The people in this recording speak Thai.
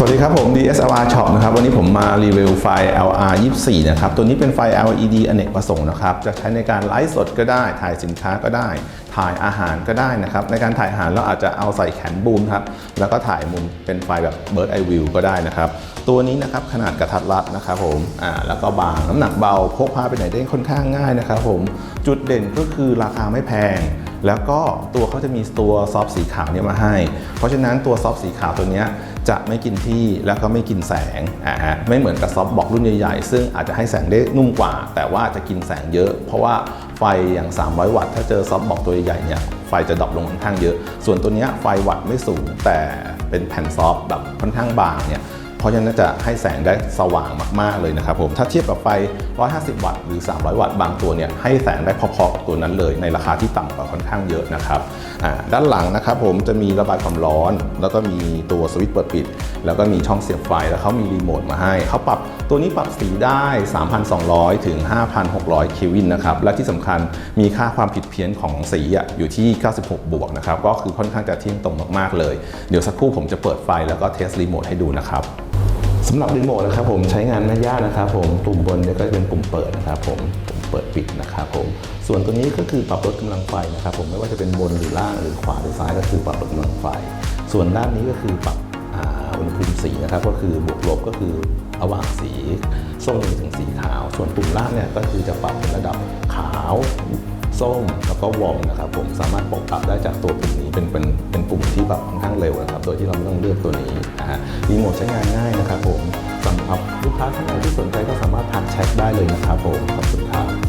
สวัสดีครับผม DSLR Shop นะครับวันนี้ผมมารีวิวไฟล์ LR 24นะครับตัวนี้เป็นไฟล์ LED อเนกประสงค์นะครับจะใช้ในการไลฟ์สดก็ได้ ถ่ายสินค้าก็ได้ ถ่ายอาหารก็ได้นะครับในการถ่ายอาหารเราอาจจะเอาใส่แขนบูมครับแล้วก็ถ่ายมุมเป็นไฟล์แบบ Bird Eye View ก็ได้นะครับตัวนี้นะครับขนาดกระทัดรัดนะครับผมอ่าแล้วก็บางน้ำหนักเบาพกพาไปไหนได้ค่อนข้างง่ายนะครับผมจุดเด่นก็คือราคาไม่แพง แล้วก็ตัวเขาจะมีตัวซอฟสีขาวเนี่ยมาให้ เพราะฉะนั้นตัวซอฟสีขาวตัวนี้จะไม่กินที่แล้วก็ไม่กินแสงอ่าฮะไม่เหมือนกับซอฟบอกรุ่นใหญ่ๆ ซึ่งอาจจะให้แสงได้นุ่มกว่า แต่ว่าจะกินแสงเยอะ เพราะว่าไฟอย่าง 300 วัตต์ถ้าเจอซอฟบอกตัวใหญ่ๆเนี่ยไฟจะดรอปลงค่อนข้างเยอะ ส่วนตัวนี้ไฟวัตต์ไม่สูงแต่เป็นแผ่นซอฟแบบค่อนข้างบางเนี่ย เพราะฉะนั้นจะให้แสงได้สว่างมากๆเลยนะครับผมถ้าเทียบกับไฟ 150 วัตต์หรือ 300 วัตต์บางตัวเนี่ยให้แสงได้พอๆกับตัวนั้นเลยในราคาที่ต่ำกว่าค่อนข้างเยอะนะครับอ่าด้านหลังนะครับผมจะมีระบายความร้อน แล้วก็มีตัวสวิตช์เปิดปิด แล้วก็มีช่องเสียบไฟแล้วเขามีรีโมทมาให้เขาปรับตัวนี้ปรับสีได้ 3,200 ถึง 5,600 เควินนะครับและที่สำคัญมีค่าความผิดเพี้ยนของสีอะอยู่ที่ 96 บวกนะครับก็คือค่อนข้างจะเที่ยงตรงมากๆเลย เดี๋ยวสักครู่ผมจะเปิดไฟแล้วก็เทสรีโมทให้ดูนะครับ สำหรับรีโมทนะครับผมใช้งานไม่ยากนะครับผมปุ่มบนเนี่ยก็เป็นปุ่มเปิดนะครับผมปุ่มเปิดปิดนะครับผมส่วนตัวนี้ก็คือปรับลดกำลังไฟนะครับผมไม่ว่าจะเป็นบนหรือล่างหรือขวาหรือซ้ายก็คือปรับลดกำลังไฟ ส่วนด้านนี้ก็คือปรับอุณหภูมิสีนะครับก็คือบวกลบก็คือระหว่างสีส้มถึงสีขาว ส่วนปุ่มล่างเนี่ยก็คือจะปรับเป็นระดับขาวส้มแล้วก็วอร์มนะครับผมสามารถปรับปรับได้จากตัวปุ่มนี้เป็นเป็นเป็นปุ่มที่แบบค่อนข้าง เร็วนะครับ โดยที่เราไม่ต้องเลือกตัวนี้นะฮะรีโมทใช้งานง่ายนะครับผมสำหรับลูกค้าท่านไหนที่สนใจก็สามารถทักแชทได้เลยนะครับผม ขอบคุณครับ